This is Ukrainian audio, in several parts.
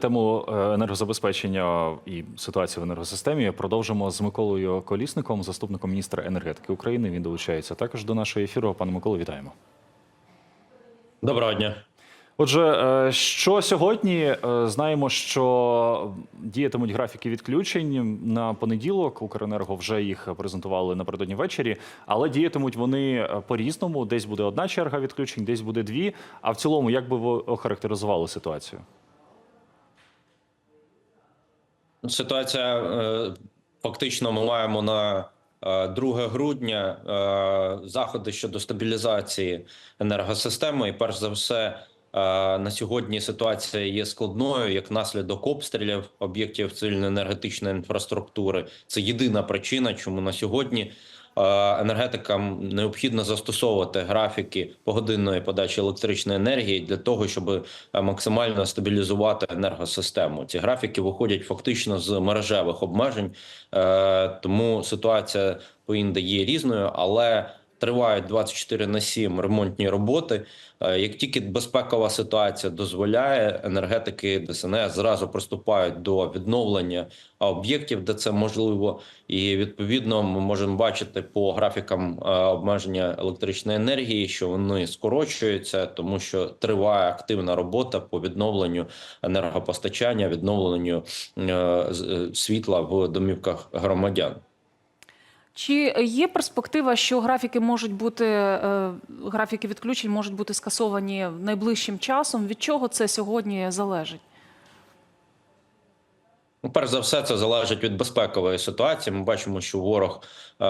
Тему е, енергозабезпечення і ситуації в енергосистемі продовжимо з Миколою Колісником, заступником міністра енергетики України. Він долучається також до нашого ефіру. Пане Миколо, вітаємо. Доброго дня. Отже, е, що сьогодні е, знаємо, що діятимуть графіки відключень на понеділок. Укренерго вже їх презентували напередодні ввечері, але діятимуть вони е, по-різному. Десь буде одна черга відключень, десь буде дві. А в цілому, як би ви охарактеризували ситуацію? Ситуація е, фактично ми маємо на е, 2 грудня е, заходи щодо стабілізації енергосистеми. І перш за все, е, на сьогодні ситуація є складною як наслідок обстрілів об'єктів цивільно-енергетичної інфраструктури. Це єдина причина, чому на сьогодні. Енергетикам необхідно застосовувати графіки погодинної подачі електричної енергії для того, щоб е, максимально стабілізувати енергосистему. Ці графіки виходять фактично з мережевих обмежень, е, тому ситуація по інде є різною, але тривають 24 на 7 ремонтні роботи. Е, Як тільки безпекова ситуація дозволяє, енергетики ДСНС зразу приступають до відновлення об'єктів, де це можливо, і відповідно ми можемо бачити по графікам е, обмеження електричної енергії, що вони скорочуються, тому що триває активна робота по відновленню енергопостачання, відновленню е, світла в домівках громадян. Чи є перспектива, що графіки можуть бути е, графіки відключень можуть бути скасовані найближчим часом? Від чого це сьогодні залежить? Ну, перш за все, це залежить від безпекової ситуації. Ми бачимо, що ворог е,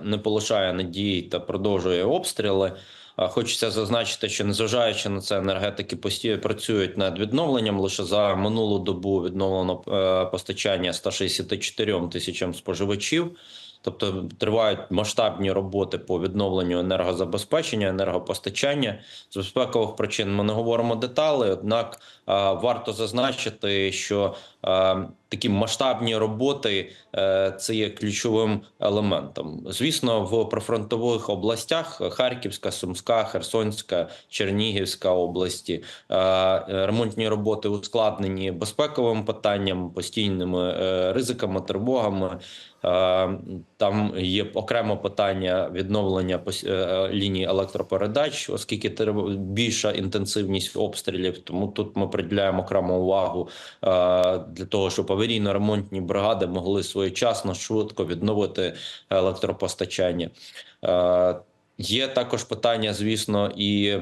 не полишає надії та продовжує обстріли. Е, Хочеться зазначити, що незважаючи на це, енергетики постійно працюють над відновленням. Лише за минулу добу відновлено е, постачання 164 тисячам споживачів. Тобто тривають масштабні роботи по відновленню енергозабезпечення, енергопостачання. З безпекових причин ми не говоримо деталі, однак варто зазначити, що такі масштабні роботи е, це є ключовим елементом. Звісно, в прифронтових областях Харківська, Сумська, Херсонська, Чернігівська області е, ремонтні роботи ускладнені безпековим питанням, постійними е, ризиками, тривогами. Е, Там є окремо питання відновлення е, ліній електропередач, оскільки більша інтенсивність обстрілів. Тому тут ми приділяємо окрему увагу е, для того, щоб аварійно-ремонтні бригади могли своєчасно швидко відновити електропостачання. Е, Є також питання, звісно, і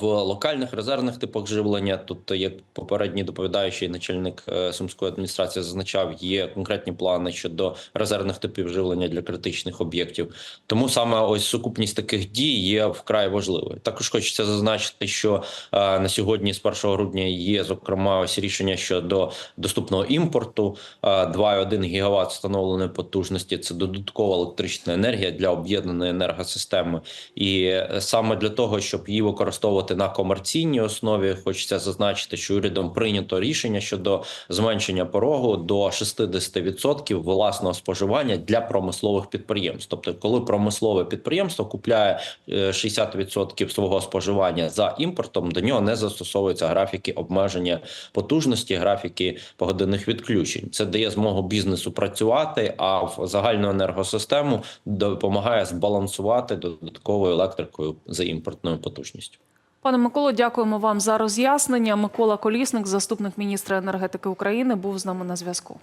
в локальних резервних типах живлення. Тут, як попередній доповідаючий начальник е, сумської адміністрації зазначав, є конкретні плани щодо резервних типів живлення для критичних об'єктів. Тому саме ось сукупність таких дій є вкрай важливою. Також хочеться зазначити, що е, на сьогодні, з 1 грудня, є зокрема ось рішення щодо доступного імпорту. Е, 2,1 гігаватт встановленої потужності. Це додаткова електрична енергія для об'єднаної енергосистеми, і е, саме для того, щоб її використовувати на комерційній основі, хочеться зазначити, що урядом прийнято рішення щодо зменшення порогу до 60% власного споживання для промислових підприємств. Тобто, коли промислове підприємство купляє е, 60% свого споживання за імпортом, до нього не застосовуються графіки обмеження потужності, графіки погодинних відключень. Це дає змогу бізнесу працювати, а в загальну енергосистему допомагає збалансувати додатковою електрикою за імпортною потужністю. Пане Миколо, дякуємо вам за роз'яснення. Микола Колісник, заступник міністра енергетики України, був з нами на зв'язку.